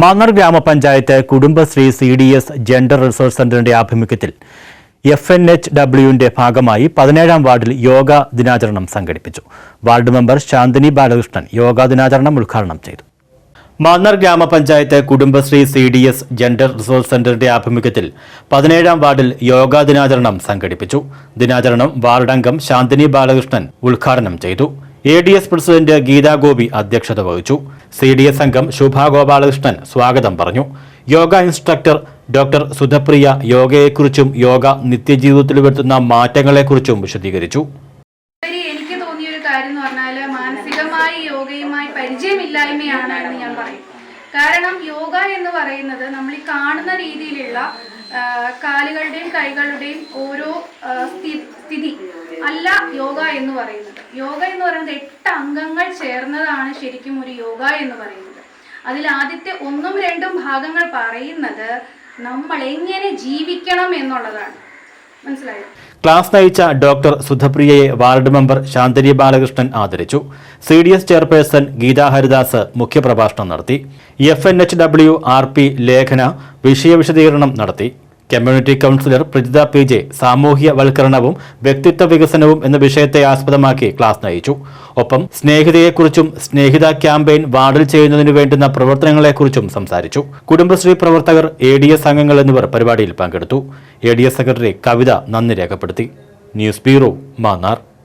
മാന്നാർ ഗ്രാമപഞ്ചായത്ത് Kudumbashree C D S gender resource സെന്ററിന്റെ ആഭിമുഖ്യത്തിൽ എഫ് എൻ എച്ച് ഡബ്ല്യുവിന്റെ ഭാഗമായി പതിനേഴാം വാർഡിൽ യോഗ ദിനാചരണം സംഘടിപ്പിച്ചു. വാർഡ് മെമ്പർ ശാന്തിനി ബാലകൃഷ്ണൻ യോഗാ ദിനാചരണം ഉദ്ഘാടനം ചെയ്തു. മാന്നാർ ഗ്രാമപഞ്ചായത്ത് Kudumbashree C D S gender resource സെന്ററിന്റെ ആഭിമുഖ്യത്തിൽ പതിനേഴാം വാർഡിൽ യോഗാ ദിനാചരണം സംഘടിപ്പിച്ചു. ദിനാചരണം വാർഡംഗം ശാന്തിനി ബാലകൃഷ്ണൻ ഉദ്ഘാടനം ചെയ്തു. A D S president Geetha Gopi അധ്യക്ഷത വഹിച്ചു. സി ഡി എസ് അംഗം ശുഭ ഗോപാലകൃഷ്ണൻ സ്വാഗതം പറഞ്ഞു. യോഗ ഇൻസ്ട്രക്ടർ ഡോക്ടർ സുധപ്രിയ യോഗയെക്കുറിച്ചും യോഗ നിത്യജീവിതത്തിൽ വരുത്തുന്ന മാറ്റങ്ങളെക്കുറിച്ചും വിശദീകരിച്ചു. എനിക്ക് തോന്നിയ ഒരു കാര്യം എന്ന് പറഞ്ഞാൽ മാനസികമായി യോഗയുമായി പരിചയമില്ലായ്മയാണ് എന്ന് ഞാൻ പറയും. കാരണം യോഗ എന്ന് പറയുന്നത് നമ്മൾ ഈ കാണുന്ന രീതിയിലുള്ള കാലുകളുടെയും കൈകളുടെയും ഓരോ സ്ഥിതി അല്ല യോഗ എന്ന് പറയുന്നത്. യോഗ എന്ന് പറയുന്നത് എട്ട് അംഗങ്ങൾ ചേർന്നതാണ് ശരിക്കും ഒരു യോഗ എന്ന് പറയുന്നത്. അതിൽ ആദ്യത്തെ ഒന്നും രണ്ടും ഭാഗങ്ങൾ പറയുന്നത് നമ്മൾ എങ്ങനെ ജീവിക്കണം എന്നുള്ളതാണ്. മനസ്സിലായോ? ക്ലാസ് നയിച്ച ഡോക്ടർ സുധപ്രിയയെ വാർഡ് മെമ്പർ ശാന്തരി ബാലകൃഷ്ണൻ ആദരിച്ചു. C D S chairperson Geetha Haridas മുഖ്യപ്രഭാഷണം നടത്തി. F N H W R P Lekhana വിഷയവിശദീകരണം നടത്തി. Community counsellor Prajitha P J സാമൂഹ്യവൽക്കരണവും വ്യക്തിത്വ വികസനവും എന്ന വിഷയത്തെ ആസ്പദമാക്കി ക്ലാസ് നയിച്ചു. ഒപ്പം സ്നേഹിതയെക്കുറിച്ചും സ്നേഹിത ക്യാമ്പയിൻ വാർഡിൽ ചെയ്യുന്നതിനു വേണ്ടുന്ന പ്രവർത്തനങ്ങളെക്കുറിച്ചും സംസാരിച്ചു. കുടുംബശ്രീ പ്രവർത്തകർ എ ഡി എസ് അംഗങ്ങൾ എന്നിവർ പരിപാടിയിൽ പങ്കെടുത്തു. A D S secretary Kavitha നന്ദി രേഖപ്പെടുത്തി. News bureau Mannar.